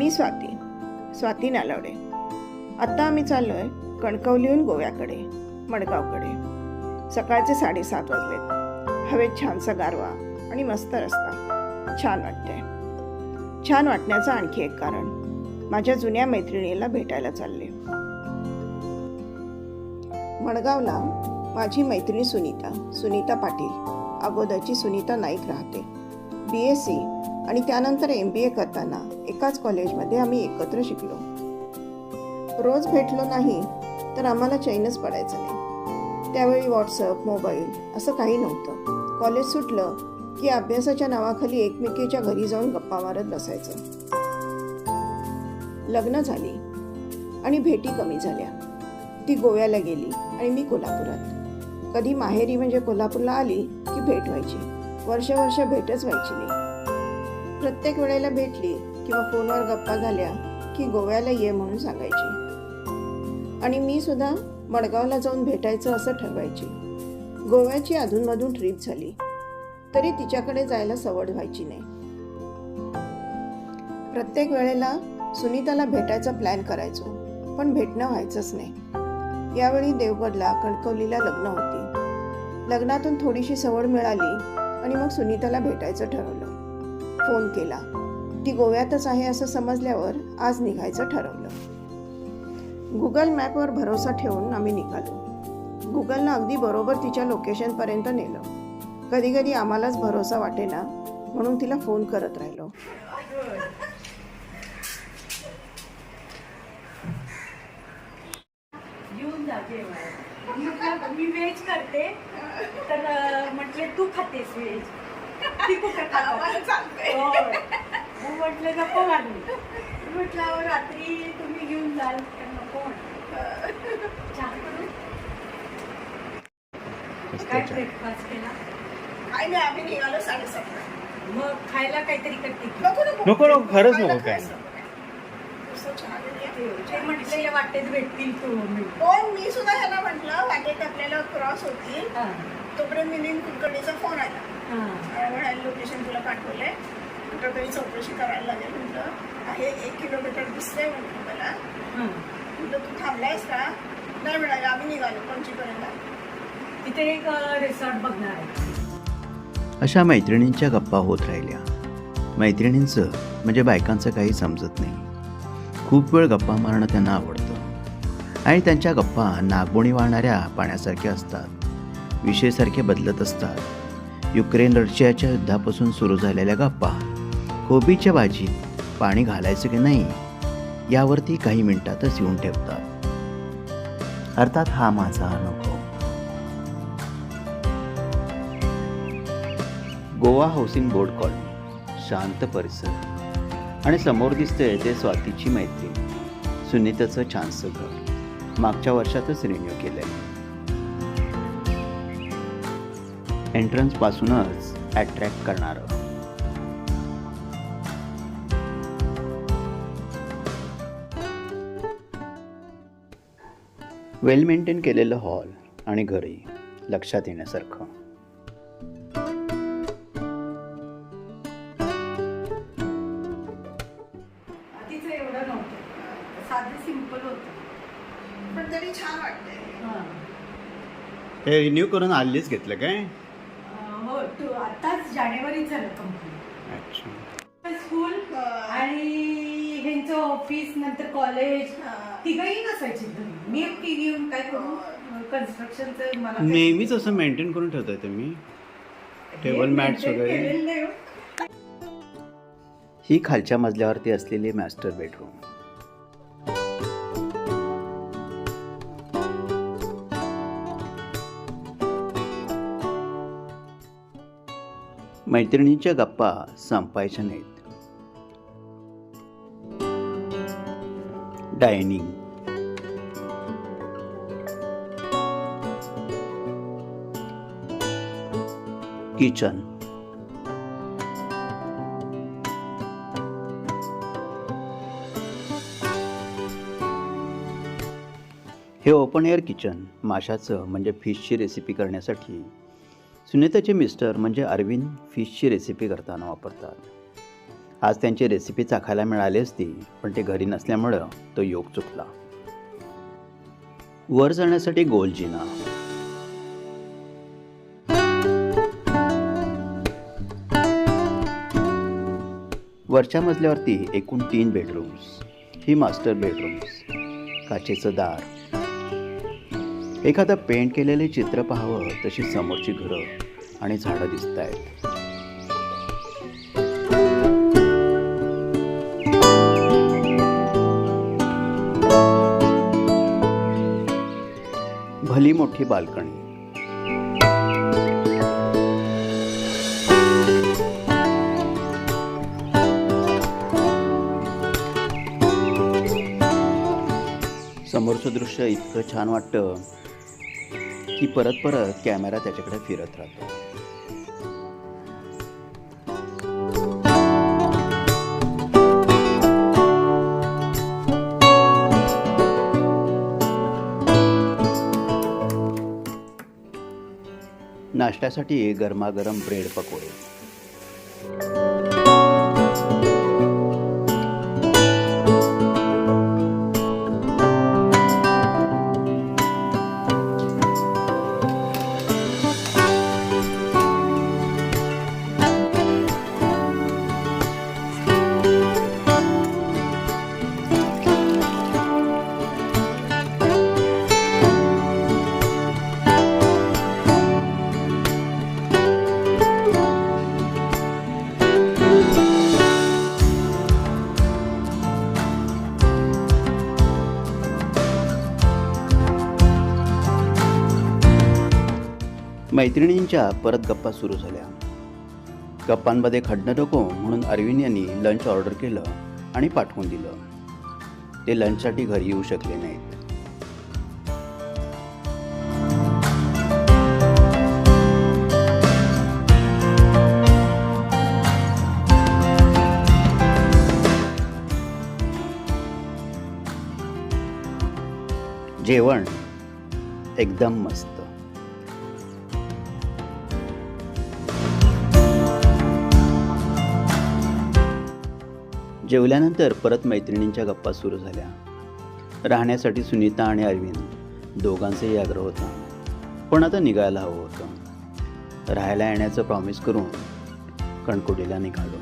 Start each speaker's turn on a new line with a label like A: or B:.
A: मी स्वाती स्वाती नालवडे. आत्ता आम्ही चाललो आहे कणकवलीहून गोव्याकडे मडगावकडे. सकाळचे साडेसात वाजलेत. हवेत छानसा गारवा आणि मस्त रस्ता. छान वाटते छान वाटण्याचं आणखी एक कारण माझ्या जुन्या मैत्रिणीला भेटायला चालले. मडगावला माझी मैत्रिणी सुनीता सुनीता पाटील. अगोदरची सुनीता नाईक राहते. बी एस सी आणि त्यानंतर एम बी ए करताना एकाच कॉलेजमध्ये आम्ही एकत्र शिकलो. रोज भेटलो नाही तर आम्हाला चैनच पडायचं नाही. त्यावेळी व्हॉट्सअप मोबाईल असं काही नव्हतं. कॉलेज सुटलं की अभ्यासाच्या नावाखाली एकमेकीच्या घरी जाऊन गप्पा मारत बसायचं. लग्न झाली आणि भेटी कमी झाल्या. ती गोव्याला गेली आणि मी कोल्हापुरात. कधी माहेरी म्हणजे कोल्हापूरला आली की भेट व्हायची. वर्ष वर्ष भेटच व्हायची नाही. प्रत्येक वेळेला भेटली किंवा फोनवर गप्पा झाल्या की गोव्याला ये म्हणून सांगायची. आणि मी सुद्धा मडगावला जाऊन भेटायचं असं ठरवायची. गोव्याची अधूनमधून ट्रीप झाली. तरी तिच्याकडे जायला सवड व्हायची नाही. प्रत्येक वेळेला सुनीताला भेटायचा प्लॅन करायचो पण भेटणं व्हायचंच नाही. यावेळी देवगडला कणकवलीला लग्न होती. लग्नातून थोडीशी सवड मिळाली आणि मग सुनीताला भेटायचं ठरवलं. फोन केला. ती गोव्यातच आहे असं समजल्यावर आज निघायचं ठरवलं. गुगल मॅपवर भरोसा ठेवून आम्ही निघालो. गुगलनं अगदी बरोबर तिच्या लोकेशनपर्यंत नेलं. कधी कधी आम्हालाच भरोसा वाटेना म्हणून तिला फोन करत राहिलो.
B: मी व्हेज करते तर म्हटले तू खातेस व्हेज ती कुठं खाते मग म्हटलं नको मागणी म्हटलं "अहो, रात्री तुम्ही घेऊन जाल तर नको म्हटलं? काय ब्रेकफास्ट केला?
A: काय नाही आम्ही निघालो
B: मग खायला काहीतरी करते?
A: नको नको.
C: खरंच नको काय.
B: वाटेत भेटतील तू मी.
A: पण मी सुद्धा ह्याला म्हटलं वाटेत आपल्याला क्रॉस होतील.
B: हां,
A: तोपर्यंत मिलिंद कुलकर्णीचा फोन आला. म्हणाले लोकेशन तुला पाठवलंय. कुठं तरी चौकशी करायला लागेल म्हटलं. आहे एक किलोमीटर दिसतंय म्हटलं मला.
B: हां.
A: म्हटलं तू थांबलायस का? नाही म्हणाले आम्ही निघालो पणजीपर्यंत. आलो.
B: तिथे एक रिसॉर्ट बघणार आहे.
C: अशा मैत्रिणींच्या गप्पा होत राहिल्या. मैत्रिणींचं म्हणजे बायकांचं काही समजत नाही. खूप वेळ गप्पा मारणं त्यांना आवडतं. आणि त्यांच्या गप्पा नागबोणी वाहणाऱ्या पाण्यासारख्या असतात. विषयसारखे बदलत असतात. युक्रेन रशियाच्या युद्धापासून सुरू झालेल्या गप्पा कोबीच्या भाजीत पाणी घालायचं की नाही यावरती काही मिनिटातच येऊन ठेवतात. अर्थात हा माझा अनुभव. गोवा हाऊसिंग बोर्ड कॉलनी शांत परिसर. आणि समोर दिसतंय ते स्वातीची मैत्री सुनीताचं छानसं घर. मागच्या वर्षातच रिन्यू केलंय. आहे पासूनच अट्रॅक्ट करणारं. वेल मेंटेन केलेलं हॉल आणि घरी लक्षात येण्यासारखं.
B: तिचं एवढं नव्हतं. साधं सिंपल होतं.
A: पण तरी छान वाटतंय.
B: हां.
C: हे रिन्यू करून आलीच घेतलं काय?
B: हो तू आताच जानेवारीत झालं कंप्लीट स्कूल आणि ह्यांचं ऑफिस नंतर कॉलेज तिघही नसायची घरी मी एकटी घेऊन काय करू? कन्स्ट्रक्शनचं मला काही-
C: नेहमीच असं मेंटेन करून ठेवताय तुम्ही?
B: हे
C: टेबल मॅट्स वगैरे?
B: केलेलं नाही हो.
C: ही खालच्या मजल्यावरती असलेली मास्टर बेडरूम मैत्रिणींच्या गप्पा संपायच्या नाहीत. डायनिंग. किचन. हे ओपन एअर किचन माशाचं म्हणजे फिशची रेसिपी करण्यासाठी सुनीताचे मिस्टर म्हणजे अरविंद फिशची रेसिपी करताना वापरतात. आज त्यांची रेसिपी चाखायला मिळाली असती पण ते घरी नसल्यामुळं तो योग चुकला. वर जाण्यासाठी गोल जिना वरच्या मजल्यावरती एकूण तीन बेडरूम्स ही मास्टर बेडरूम्स काचेचं दार एखादं पेंट केलेले चित्र पाहावं तशी समोरची घरं आणि झाडं दिसत आहेत भली मोठी बाल्कनी. समोरचं दृश्य इतकं छान वाटतं की परत परत कॅमेरा त्याच्याकडे फिरत राहतो. नाश्त्यासाठी गरमागरम ब्रेड पकोडे. मैत्रिणींच्या परत गप्पा सुरू झाल्या. गप्पांमध्ये खड्डं नको म्हणून अरविंद यांनी लंच ऑर्डर केलं आणि पाठवून दिलं. ते लंचसाठी घरी येऊ शकले नाहीत. जेवण एकदम मस्त. जेवल्यानंतर परत मैत्रिणींच्या गप्पा सुरू झाल्या. राहण्यासाठी सुनीता आणि अरविंद दोघांचाही आग्रह होता. पण आता निघायला हवं होतं. राहायला येण्याचं प्रॉमिस करून कणकुटीला निघालो.